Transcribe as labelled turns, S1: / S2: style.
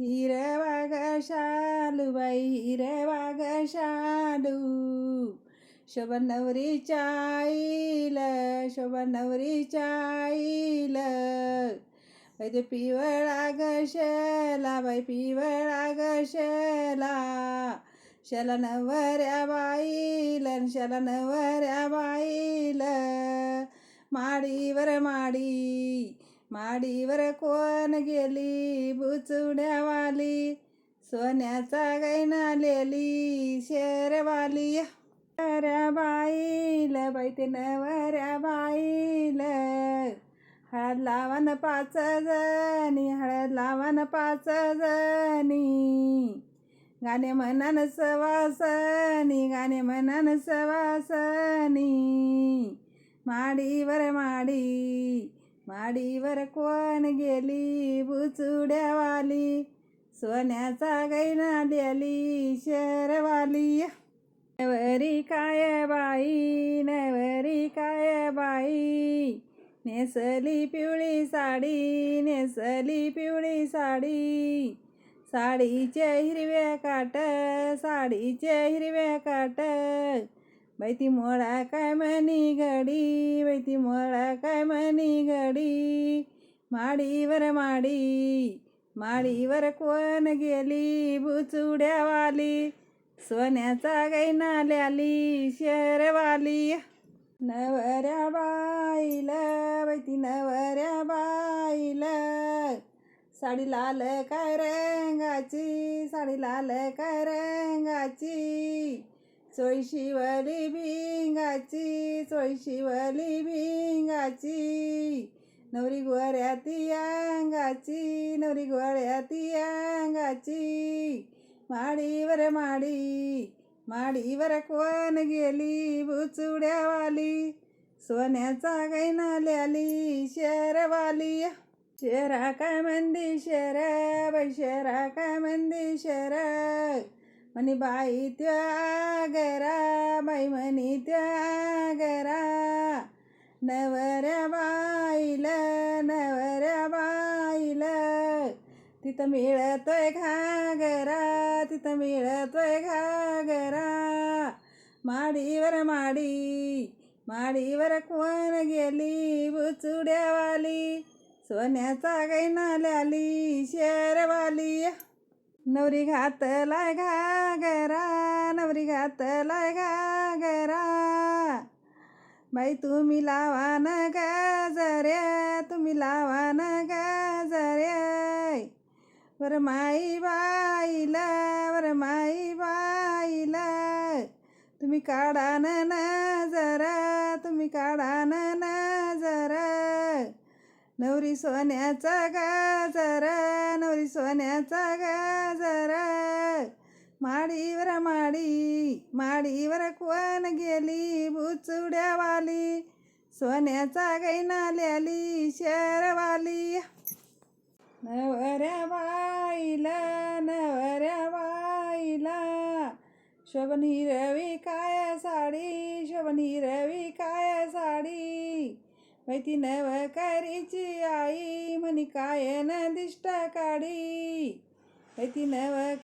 S1: हिरवा शालू बाई हिरवा ग शालू शोभा नवरीच्या आईला शोभा नवरीच्या आईला. बाई ते पिवळा गशला बाई पिवळा गशला शला नवऱ्या बाईला शला शेला नवऱ्या बाईला. माडीवर माडी माडीवर कोण गेली? बुचुड्यावाली सोन्याचा गैना लेली शेरवाली. नवऱ्या बाईला बाई नवऱ्या बाईल हळद लावण पाच जणी हळद लावण पाच जणी. गाणे म्हणान सवासनी गाणे म्हणान सवासनी माडीवर माडी माडीवर कोण गेली? बुचुड्यावाली. सोन्याचा गैना द्याली शेरवाली. नवरी काय बाई? नवरी काय बाई? नेसली पिवळी साडी नेसली पिवळी साडी. साडीचे हिरव्या काट साडीचे हिरव्या काट. बैती ती मोळा काय म्हणी घडी बैती ती मोळा काय म्हणी घडी माडीवर माडी माडीवर कोण गेली? बुचुड्यावाली सोन्याचा गैना ल्याली शेरवाली. नवऱ्या बाईला बैती ती नवऱ्या बाईला. साडी लाल काय रंगाची साडी लाल काय रंगाची. चोळी शिवली भिंगाची चोळी शिवली भिंगाची. नवरी गोऱ्या ती अंगाची नवरी गोऱ्या अंगाची. माडीवर माडी माडीवर कोण गेली? बुचुड्यावाली सोन्याचा गैना ल्याली शेरवाली. शेरा काय मंदी शेर? बाई शेरा काय मंदी शेर? म्हणी बाई त्या गरा बाई म्हणी त्या गरा नवऱ्या बाईला नवऱ्या बाईला. तिथं मिळतोय घागरा तिथं मिळतोय घागरा. माडीवर माडी माडीवर कोण गेली? बुचुड्यावाली सोन्याचा गैना ल्याली शेरवाली. नवरी घातलाय घागरा नवरी घातलाय घागरा. बाई तुम्ही लावा न गजऱ्या तुम्ही लावा न गजऱ्या वर माई बाईला वर माई बाईला. तुम्ही काढा न जरा तुम्ही काढा न जरा नवरी सोन्याचा गाजरा नवरी सोन्याचा गाजरा. माडीवर माडी माडीवर कोण गेली? बुचुड्यावाली सोन्याचा गैना ल्याली शेरवाली. नवऱ्या बाईला नवऱ्या बाईला. शोभन हिरवी काय साडी? शोभन हिरवी काय वैती नव करीची आई म्हणी काय न दिष्ट काढी वैती ती नव